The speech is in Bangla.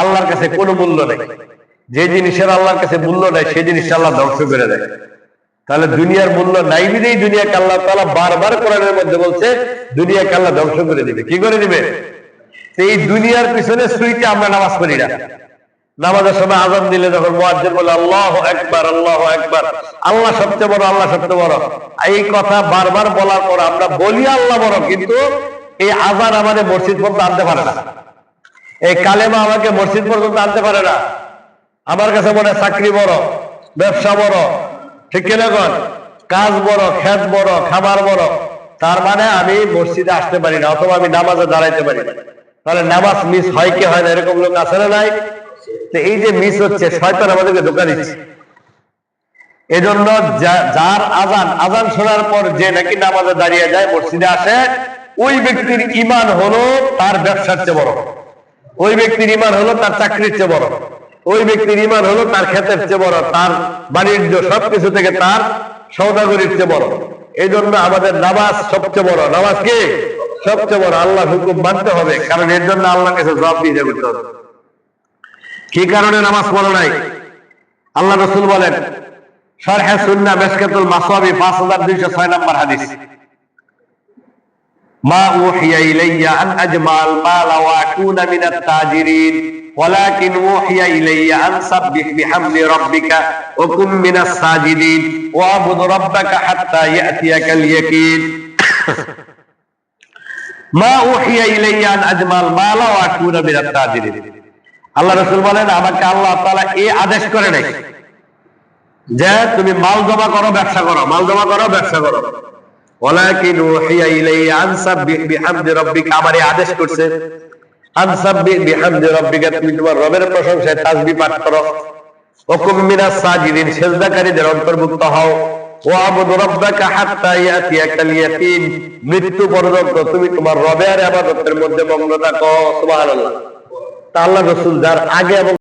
আল্লাহর কাছে কোনো মূল্য নেই। যে জিনিসের আল্লাহর কাছে মূল্য নেই, সেই জিনিসটা আল্লাহ ধ্বংস করে দেয়। তাহলে দুনিয়ার মূল্য নাই বিধেই দুনিয়াকে আল্লাহ তাআলা বারবার কোরআনের মধ্যে বলছে, দুনিয়াকে আল্লাহ ধ্বংস করে দিবে। কি করে দিবে? এই দুনিয়ার পিছনে সুইতে আমরা নামাজ পড়ি না। নামাজের সময় আজান দিলে যখন মুয়াজ্জিন বলে, আল্লাহ একবার আল্লাহ একবার আল্লাহ সবচেয়ে বড়, আল্লাহ সবচেয়ে বড়। এই কথা বারবার বলার পর আমরা বলি আল্লাহ বড়, কিন্তু এই আজান আমাদের মসজিদ পর্যন্ত আনতে পারে না। এই কালেমা আমাকে মসজিদ পর্যন্ত আনতে পারে না। আমার কাছে মনে চাকরি বড়, ব্যবসা বড়। ঠিক কিনা কন? কাজ বড়, খেত বড় খাবার বড়। তার মানে আমি মসজিদে আসতে পারি না, অথবা আমি নামাজে দাঁড়াইতে পারি না। তাহলে নামাজ মিস হয় কি হয় না, এরকম লোক আছে না নাই? তো এই যে মিস হচ্ছে, শয়তান আমাদেরকে ধোকা দিচ্ছে। এজন্য যার আজান আজান শোনার পর যে নাকি নামাজে দাঁড়িয়ে যায়, মসজিদে আসে, ওই ব্যক্তির ইমান হলো তার ব্যবসার চেয়ে বড়। ওই ব্যক্তির ইমান হলো তার চাকরির চেয়ে বড়। ওই ব্যক্তির ইমান হলো তার ক্ষেতের চেয়ে বড়, তার বাণিজ্য সবকিছু থেকে তার সৌদাগরির চেয়ে বড়। এই জন্য আমাদের নামাজ সবচেয়ে বড়। নামাজ কি? সবচেয়ে বড়। আল্লাহ হুকুম মানতে হবে, কারণ এর জন্য আল্লাহ কাছে জবাব দিয়ে হবে। কি কারণে নামাজ পড়ো নাই? আল্লাহ রসুল বলেন, শরহে সুন্না মেসকাতুল মাসওয়াবি 5206 নম্বর হাদিস। মা উহিয়া ইলাইয়া আন আজমাল মাল ওয়া আকুনা মিনাত তাজিরিন ولكن أوحي إلي أن سبح بحمد ربك وكن من الساجدين واعبد ربك حتى يأتيك اليقين মা উহিয়া ইলাইয়া আন আজমাল মাল ওয়া আকুনা মিনাত তাজিরিন আল্লাহ রাসূল বলেন আমাকে আল্লাহ তাআলা এই আদেশ করে নাই যে তুমি মাল জমা করো ব্যবসা করো মাল জমা করো ব্যবসা করো ওয়ালাকিন উহিয়া আমার আদেশ করছে তুমি তোমার রবের প্রশংসায় তাসবিহ পাঠ করো। সাজিদিন, সিজদাকারীদের অন্তর্ভুক্ত হও। ওয়াবুদ হাত্তা ইয়াকিন। মৃত্যু পর্যন্ত তুমি তোমার রবের ইবাদতের মধ্যে মগ্ন থাকো সুবহানাল্লাহ। তা আল্লাহ রাসূল যার আগে এবং